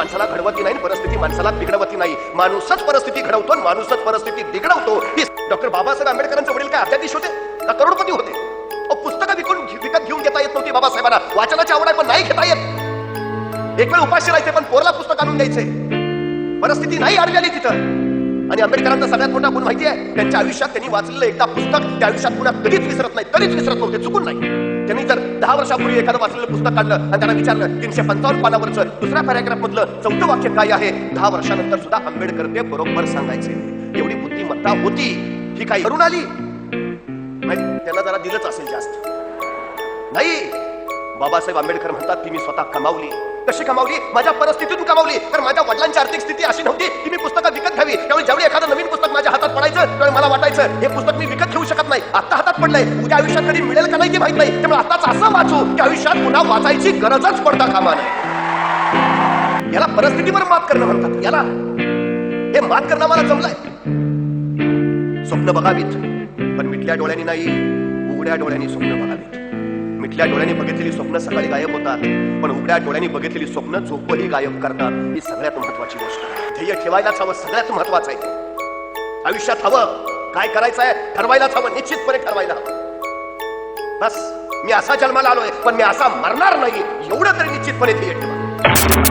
माणसाला घडवती नाही परिस्थिती माणसाला बिघडवती नाही. माणूसच परिस्थिती घडवतो आणि माणूसच परिस्थिती बिघडवतो. ही डॉक्टर बाबासाहेब आंबेडकरांचे वडील काय अध्याधीश होते? का करोडपती होते? पुस्तकं विकून विकत घेऊन घेता येत नव्हती बाबासाहेबांना. वाचनाची आवड आहे पण नाही घेता येत. एक वेळ उपाशी राहायचे पण पोरला पुस्तक आणून द्यायचे. परिस्थिती नाही आडवी तिथं. आणि आंबेडकरांचा सगळ्यात मोठा गुण माहिती आहे त्यांच्या आयुष्यात त्यांनी वाचलेलं एकदा पुस्तक त्या आयुष्यात पुन्हा कधीच विसरत नाही कधीच विसरत नव्हते चुकून नाही. त्यांनी जर दहा वर्षापूर्वी एखादं वाचलेलं पुस्तक काढलं आणि त्यांना विचारलं तीनशे पंचावन्न पानावरचं दुसऱ्या पॅराग्राफ मधलं चौथं वाक्य काय आहे? दहा वर्षानंतर सुद्धा आंबेडकर ते बरोबर सांगायचे. एवढी बुद्धिमत्ता होती. ही काही करून आली. नाही, त्यांना जरा दिलंच असेल जास्त. नाही. बाबासाहेब आंबेडकर म्हणतात की मी स्वतः कमावली. कशी कमावली? माझ्या परिस्थितीतून कमावली. तर माझ्या वडिलांची आर्थिक स्थिती अशी नव्हती. की मी पुस्तकं विकत घ्यावी. त्यावेळी ज्यावेळी एखादं मला वाटायचं हे पुस्तक मी विकत घेऊ शकत नाही. आता हातात पडलंय. उद्या आयुष्यात कधी मिळेल का नाही ते माहीत नाही. त्यामुळे आताच असं वाचू की आयुष्यात पुन्हा वाचायची गरजच पडता कामा नये याला परिस्थितीवर मात करणं म्हणतात. याला हे मात करणं मला जमलंय. स्वप्न बघावीत पण मिटल्या डोळ्यांनी नाही उघड्या डोळ्यांनी स्वप्न बघावीत. मिटल्या डोळ्यांनी बघितलेली स्वप्न सकाळी गायब होतात पण उघड्या डोळ्यांनी बघितलेली स्वप्न झोपही गायब करतात. ही सगळ्यात महत्वाची गोष्ट ध्येय ठेवायलाच हवं सगळ्यात महत्वाचं आहे आयुष्यात हवं. काय करायचं आहे ठरवायलाच हवं निश्चितपणे ठरवायला हवं. बस मी असा जन्माला आलोय पण मी असा मरणार नाही एवढं तरी निश्चितपणे ध्येय ठेवा.